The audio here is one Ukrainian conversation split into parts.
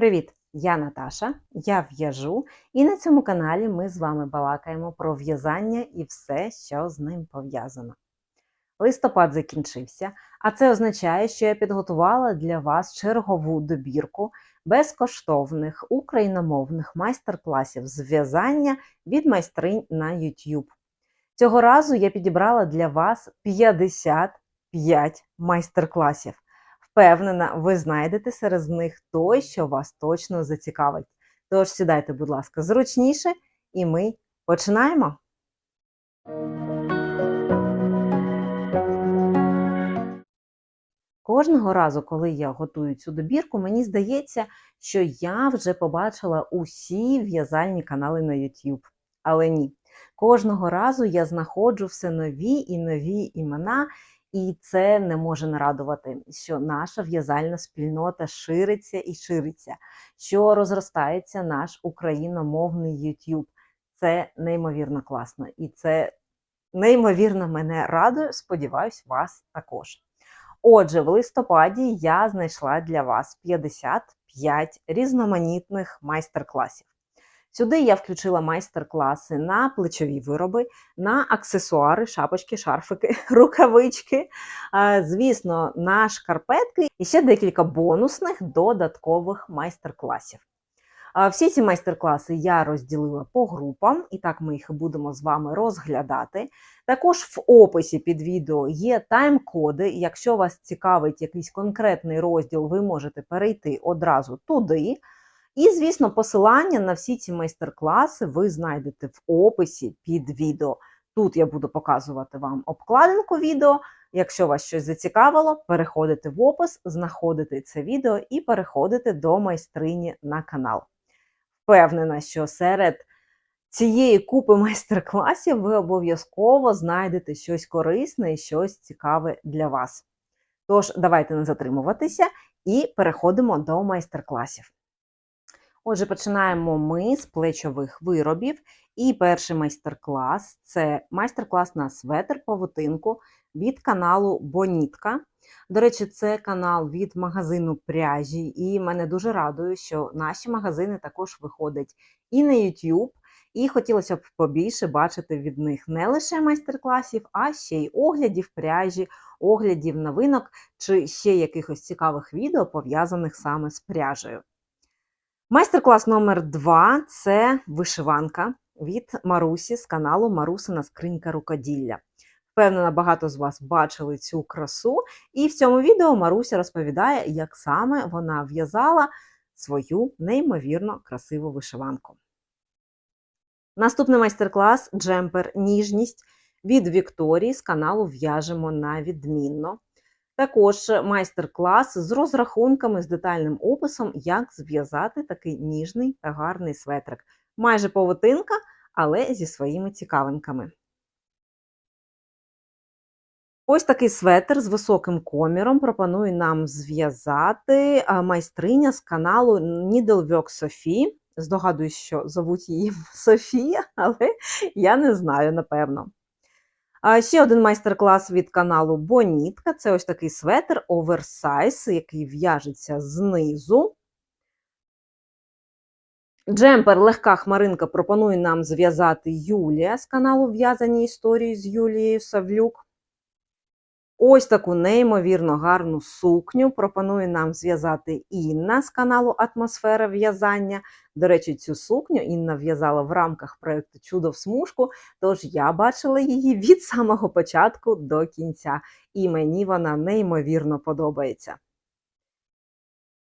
Привіт! Я Наташа, я в'яжу, і на цьому каналі ми з вами балакаємо про в'язання і все, що з ним пов'язано. Листопад закінчився, а це означає, що я підготувала для вас чергову добірку безкоштовних україномовних майстер-класів з в'язання від майстринь на YouTube. Цього разу я підібрала для вас 55 майстер-класів. Впевнена, ви знайдете серед них той, що вас точно зацікавить. Тож сідайте, будь ласка, зручніше, і ми починаємо. Кожного разу, коли я готую цю добірку, мені здається, що я вже побачила усі в'язальні канали на YouTube. Але ні, кожного разу я знаходжу все нові і нові імена, і це не може не радувати, що наша в'язальна спільнота шириться і шириться, що розростається наш україномовний YouTube. Це неймовірно класно. І це неймовірно мене радує. Сподіваюсь, вас також. Отже, в листопаді я знайшла для вас 55 різноманітних майстер-класів. Сюди я включила майстер-класи на плечові вироби, на аксесуари, шапочки, шарфики, рукавички, звісно, на шкарпетки і ще декілька бонусних додаткових майстер-класів. Всі ці майстер-класи я розділила по групам, і так ми їх будемо з вами розглядати. Також в описі під відео є тайм-коди. Якщо вас цікавить якийсь конкретний розділ, ви можете перейти одразу туди. І, звісно, посилання на всі ці майстер-класи ви знайдете в описі під відео. Тут я буду показувати вам обкладинку відео. Якщо вас щось зацікавило, переходите в опис, знаходите це відео і переходите до майстрині на канал. Впевнена, що серед цієї купи майстер-класів ви обов'язково знайдете щось корисне і щось цікаве для вас. Тож, давайте не затримуватися і переходимо до майстер-класів. Отже, починаємо ми з плечових виробів. І перший майстер-клас це майстер-клас на светр павутинку від каналу Бонітка. До речі, це канал від магазину пряжі, і мене дуже радує, що наші магазини також виходять і на YouTube. І хотілося б побільше бачити від них не лише майстер-класів, а ще й оглядів пряжі, оглядів новинок чи ще якихось цікавих відео, пов'язаних саме з пряжею. Майстер-клас номер 2 це вишиванка від Марусі з каналу Марусина Скринька рукоділля. Впевнена, багато з вас бачили цю красу, і в цьому відео Маруся розповідає, як саме вона в'язала свою неймовірно красиву вишиванку. Наступний майстер-клас джемпер Ніжність від Вікторії з каналу В'яжемо на відмінно. Також майстер-клас з розрахунками, з детальним описом, як зв'язати такий ніжний та гарний светрик. Майже павутинка, але зі своїми цікавинками. Ось такий светр з високим коміром пропоную нам зв'язати майстриня з каналу Needlework Sophie. Здогадуюсь, що зовуть її Софія, але я не знаю, напевно. Ще один майстер-клас від каналу Бонітка. Це ось такий светр оверсайз, який в'яжеться знизу. Джемпер легка хмаринка пропонує нам зв'язати Юлія з каналу В'язані історії з Юлією Савлюк. Ось таку неймовірно гарну сукню пропонує нам зв'язати Інна з каналу Атмосфера в'язання. До речі, цю сукню Інна в'язала в рамках проєкту Чудо в смужку, тож я бачила її від самого початку до кінця, і мені вона неймовірно подобається.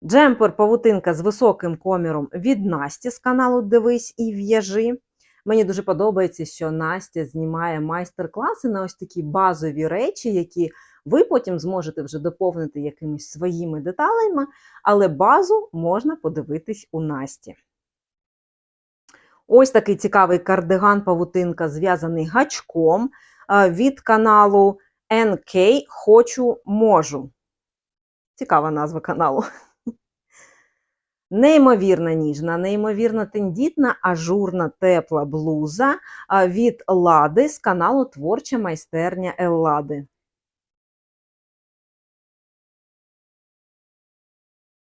Джемпер павутинка з високим коміром від Насті з каналу Дивись і в'яжи. Мені дуже подобається, що Настя знімає майстер-класи на ось такі базові речі, які ви потім зможете вже доповнити якимись своїми деталями, але базу можна подивитись у Насті. Ось такий цікавий кардиган павутинка, зв'язаний гачком від каналу NK Хочу можу. Цікава назва каналу. Неймовірно ніжна, неймовірно тендітна, ажурна тепла блуза від Лади з каналу Творча майстерня Еллади.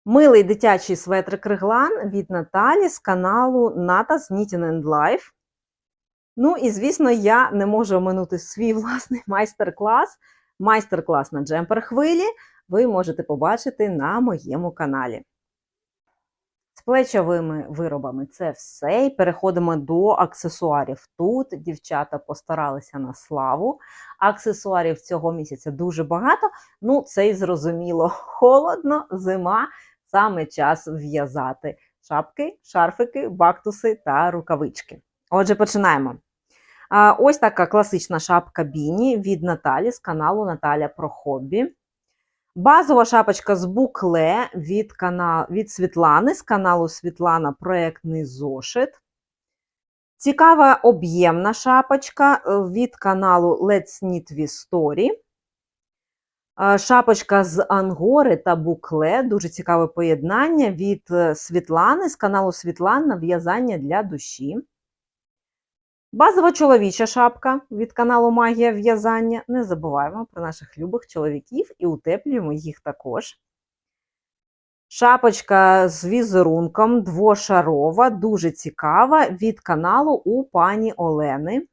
Милий дитячий светрик реглан від Наталі з каналу Nata's Knitting and Life. Ну і, звісно, я не можу оминути свій власний майстер-клас. Майстер-клас на джемпер хвилі ви можете побачити на моєму каналі. Плечовими виробами це все. І переходимо до аксесуарів. Тут дівчата постаралися на славу. Аксесуарів цього місяця дуже багато. Ну, це й зрозуміло. Холодно, зима, саме час в'язати шапки, шарфики, бактуси та рукавички. Отже, починаємо. Ось така класична шапка Біні від Наталі з каналу Наталя про хобі. Базова шапочка з букле від, канал, від Світлани з каналу Світлана Проектний зошит. Цікава об'ємна шапочка е, від каналу Let's Knit with Story. Е, Шапочка з ангори та букле. Дуже цікаве поєднання від е, Світлани з каналу Світлана В'язання для душі. Базова чоловіча шапка від каналу Магія в'язання. Не забуваємо про наших любих чоловіків і утеплюємо їх також. Шапочка з візерунком двошарова, дуже цікава від каналу у пані Олени.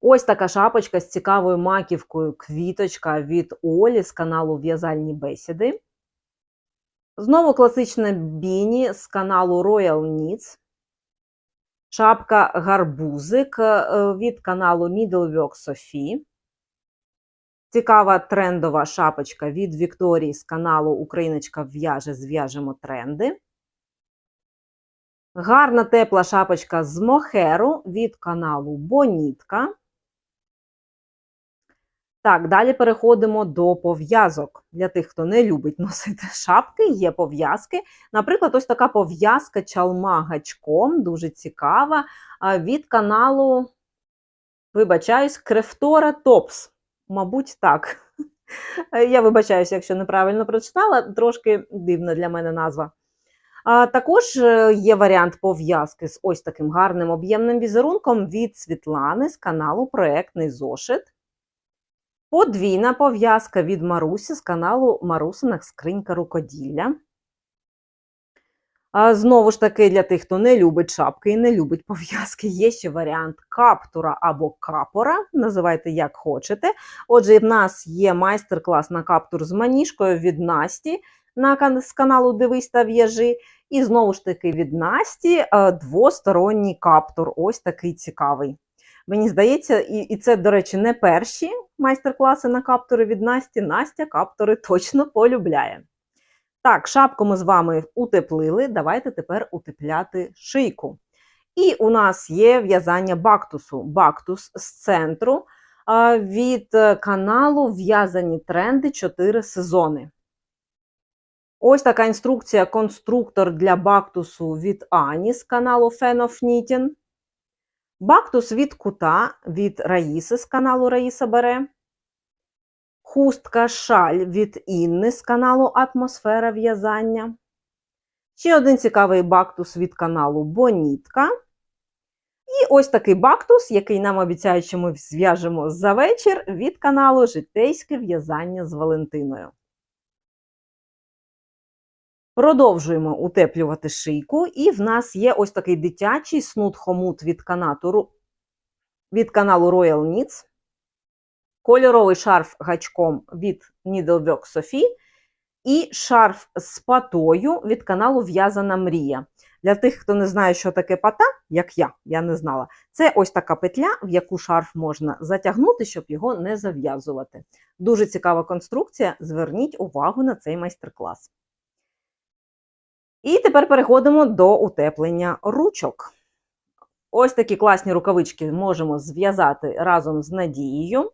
Ось така шапочка з цікавою маківкою квіточка від Олі з каналу В'язальні бесіди. Знову класична біні з каналу Royal Knits. Шапка гарбузик е, від каналу Middlework Sophie. Цікава трендова шапочка від Вікторії з каналу Україночка в'яже, зв'яжемо тренди. Гарна тепла шапочка з мохеру від каналу Бонітка. Так, далі переходимо до пов'язок. Для тих, хто не любить носити шапки, є пов'язки. Наприклад, ось така пов'язка чалма гачком, дуже цікава, від каналу, вибачаюсь, Крефтора Топс. Мабуть, так. Я вибачаюся, якщо неправильно прочитала, трошки дивна для мене назва. А, Також е, є варіант пов'язки з ось таким гарним об'ємним візерунком від Світлани з каналу Проектний зошит. Подвійна пов'язка від Марусі з каналу Марусина Скринька рукоділля. А Знову ж таки, для тих, хто не любить шапки і не любить пов'язки, є ще варіант каптура або капора, називайте як хочете. Отже, в нас є майстер-клас на каптур з маніжкою від Насті на, з каналу Дивись та в'яжи. І знову ж таки від Насті двосторонній каптур. Ось такий цікавий. Мені здається, і і це, до речі, не перші майстер-класи на каптури від Насті. Настя каптури точно полюбляє. Так, шапку ми з вами утеплили. Давайте тепер утепляти шийку. І у нас є в'язання бактусу. Бактус з центру від каналу В'язані тренди 4 сезони. Ось така інструкція конструктор для бактусу від Ані з каналу Fan of Knitting. Бактус від кута від Раїси з каналу Раїса Бере. Хустка шаль від Інни з каналу Атмосфера в'язання. Ще один цікавий бактус від каналу Бонітка. І ось такий бактус, який нам обіцяють, що ми зв'яжемо за вечір від каналу Житейське в'язання з Валентиною. Продовжуємо утеплювати шийку, і в нас є ось такий дитячий снуд-хомут від, від каналу Royal Knits, кольоровий шарф гачком від Needlework Sophie і шарф з патою від каналу В'язана Мрія. Для тих, хто не знає, що таке пата, як я, я не знала, це ось така петля, в яку шарф можна затягнути, щоб його не зав'язувати. Дуже цікава конструкція. Зверніть увагу на цей майстер-клас. І тепер переходимо до утеплення ручок. Ось такі класні рукавички можемо зв'язати разом з Надією.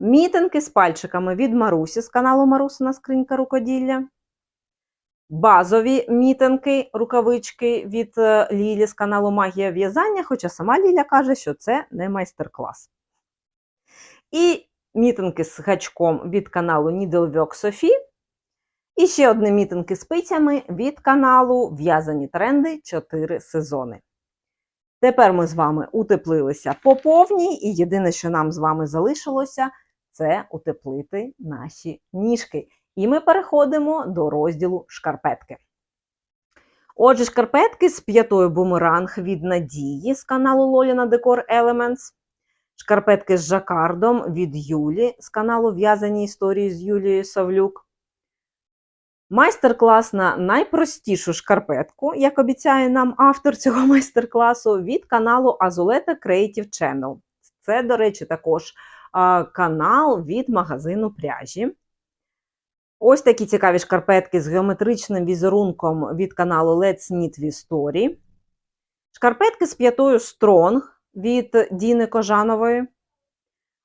Мітинки з пальчиками від Марусі з каналу Марусина Скринька рукоділля. Базові мітинки, рукавички від е, Лілі з каналу Магія в'язання, хоча сама Ліля каже, що це не майстер-клас. І мітинки з гачком від каналу Needlework Sophie. І ще одне мітинги з пицями від каналу В'язані тренди 4 сезони. Тепер ми з вами утеплилися по повній, і єдине, що нам з вами залишилося, це утеплити наші ніжки. І ми переходимо до розділу шкарпетки. Отже, шкарпетки з п'ятою бумеранг від Надії з каналу Лоліна Декор Elements. Шкарпетки з жакардом від Юлі з каналу В'язані історії з Юлією Савлюк. Майстер-клас на найпростішу шкарпетку, як обіцяє нам автор цього майстер-класу, від каналу Azuleta Creative Channel. Це, до речі, також канал від магазину пряжі. Ось такі цікаві шкарпетки з геометричним візерунком від каналу Let's Knit with Story. Шкарпетки з п'ятою Strong від Діни Кожанової.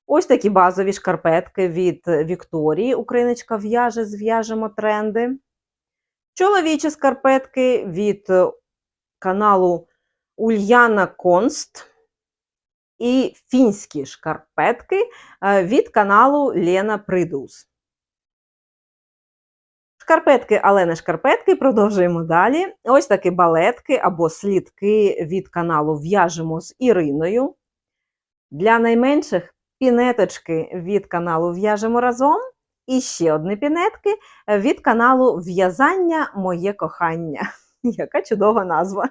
Ось такі базові шкарпетки від Вікторії. Україночка в'яже, зв'яжемо тренди. Чоловічі шкарпетки від каналу Ульяна Конст. І фінські шкарпетки від каналу Лена Придус. Шкарпетки, але не шкарпетки, продовжуємо далі. Ось такі балетки або слідки від каналу В'яжемо з Іриною. Для найменших пінеточки від каналу В'яжемо разом. І ще одні пінетки від каналу В'язання Моє кохання. Яка чудова назва!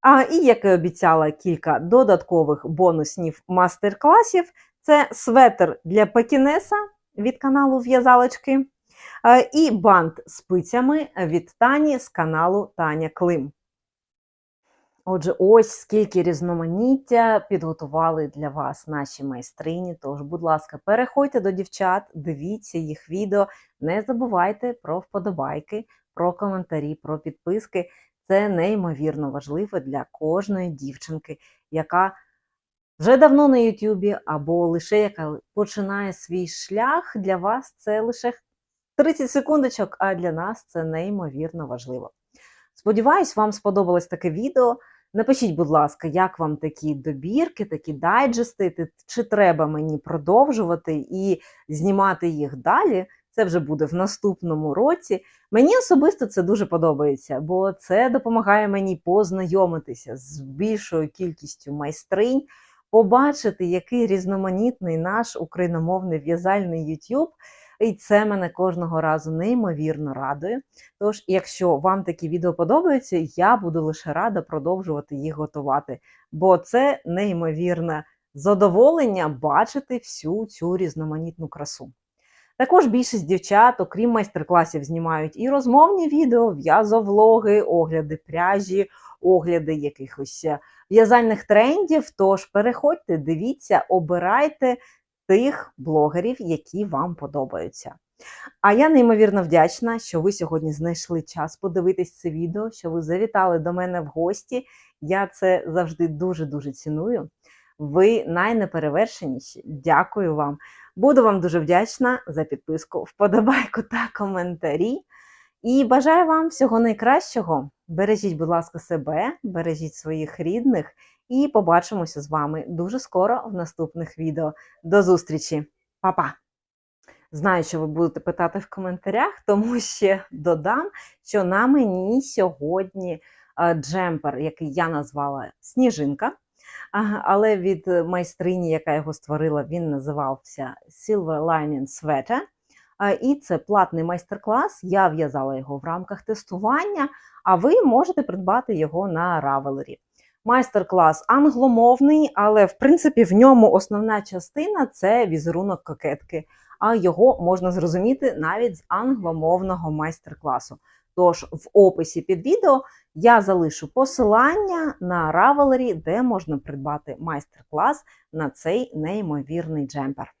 А, І, як і обіцяла, кілька додаткових бонусів мастер-класів. Це светр для пекінеса від каналу В'язалочки. І бант з пицями від Тані з каналу Таня Клим. Отже, ось скільки різноманіття підготували для вас наші майстрині. Тож, будь ласка, переходьте до дівчат, дивіться їх відео. Не забувайте про вподобайки, про коментарі, про підписки. Це неймовірно важливо для кожної дівчинки, яка вже давно на Ютубі або лише яка починає свій шлях. Для вас це лише 30 секундочок, а для нас це неймовірно важливо. Сподіваюсь, вам сподобалось таке відео. Напишіть, будь ласка, як вам такі добірки, такі дайджести, чи треба мені продовжувати і знімати їх далі. Це вже буде в наступному році. Мені особисто це дуже подобається, бо це допомагає мені познайомитися з більшою кількістю майстринь, побачити, який різноманітний наш україномовний в'язальний YouTube. І це мене кожного разу неймовірно радує. Тож, якщо вам такі відео подобаються, я буду лише рада продовжувати їх готувати, бо це неймовірне задоволення бачити всю цю різноманітну красу. Також більшість дівчат, окрім майстер-класів, знімають і розмовні відео, в'язовлоги, огляди пряжі, огляди якихось в'язальних трендів. Тож переходьте, дивіться, обирайте тих блогерів, які вам подобаються. А я неймовірно вдячна, що ви сьогодні знайшли час подивитись це відео, що ви завітали до мене в гості. Я це завжди дуже-дуже ціную. Ви найнеперевершеніші. Дякую вам. Буду вам дуже вдячна за підписку, вподобайку та коментарі. І бажаю вам всього найкращого. Бережіть, будь ласка, себе, бережіть своїх рідних. І побачимося з вами дуже скоро в наступних відео. До зустрічі, Па-па! Знаю, що ви будете питати в коментарях, тому ще додам, що на мені сьогодні джемпер, який я назвала Сніжинка. Але від майстрині, яка його створила, він називався Silver Lining Sweater. І це платний майстер-клас. Я в'язала його в рамках тестування, а ви можете придбати його на Ravelry. Майстер-клас англомовний, але в принципі в ньому основна частина це візерунок кокетки, а його можна зрозуміти навіть з англомовного майстер-класу. Тож в описі під відео я залишу посилання на Ravelry, де можна придбати майстер-клас на цей неймовірний джемпер.